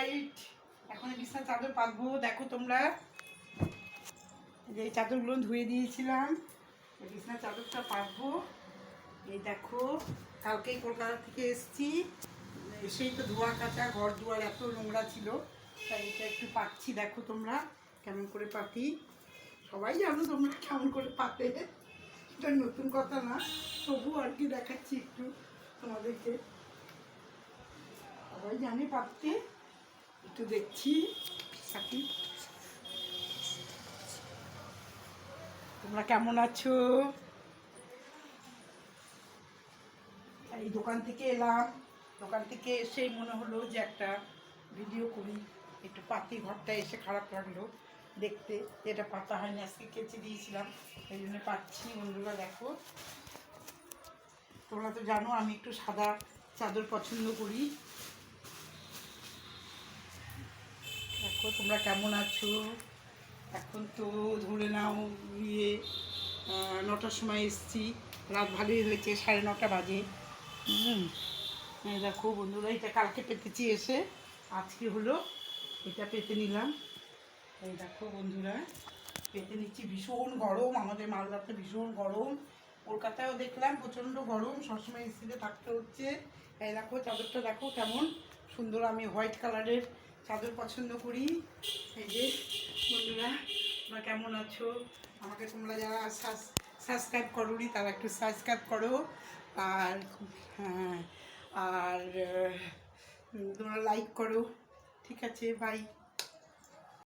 Light এখন বিছানা চাদর পাতবো। দেখো তোমরা যে চাদরগুলো ধুয়ে দিয়েছিলাম বিছানা চাদরটা পাতবো। এই দেখো, কালকেই কলকাতা থেকে এসেছি। এসেই তো ধোয়া কাচা, ঘর দুয়ার এত নোংরা ছিল, তাই এটা একটু পাচ্ছি দেখো তোমরা কেমন করে পাতি। সবাই জানো তোমরা কেমন করে পাতে। এটা নতুন কথা না, তবু আর কি দেখাচ্ছি একটু তোমাদেরকে। সবাই জানে পাততে। একটু দেখছি। পাতি তোমরা কেমন আছো? এই দোকান থেকে এলাম। দোকান থেকে এসেই মনে হলো যে একটা ভিডিও করি। একটু পাতি ঘরটা এসে খারাপ লাগল দেখতে। যেটা পাতা হয়নি, আজকে কেচে দিয়েছিলাম। এই জন্য পাচ্ছি বন্ধুরা, দেখো। তোমরা তো জানো, আমি একটু সাদা চাদর পছন্দ করি দেখো তোমরা কেমন আছো? এখন তো ধরে নাও আহ, নটার সময় এসছি। রাত ভালোই হয়েছে সাড়ে নটা বাজে। দেখো বন্ধুরা এটা কালকে পেতেছি এসে। আজকে হলো এটা পেতে নিলাম। এই দেখো বন্ধুরা পেতে নিচ্ছি ভীষণ গরম। আমাদের মালদাতে ভীষণ গরম। কলকাতায়ও দেখলাম প্রচণ্ড গরম। সবসময় এসিতে থাকতে হচ্ছে। এই দেখো চাদরটা দেখো কেমন সুন্দর। আমি হোয়াইট কালারের চাদর পছন্দ করি। এই যে, বন্ধুরা, তোমরা কেমন আছো? আমাকে তোমরা যারা সাবস্ক্রাইব করোনি, তারা একটু সাবস্ক্রাইব করো। আর হ্যাঁ আর তোমরা লাইক করো। ঠিক আছে বাই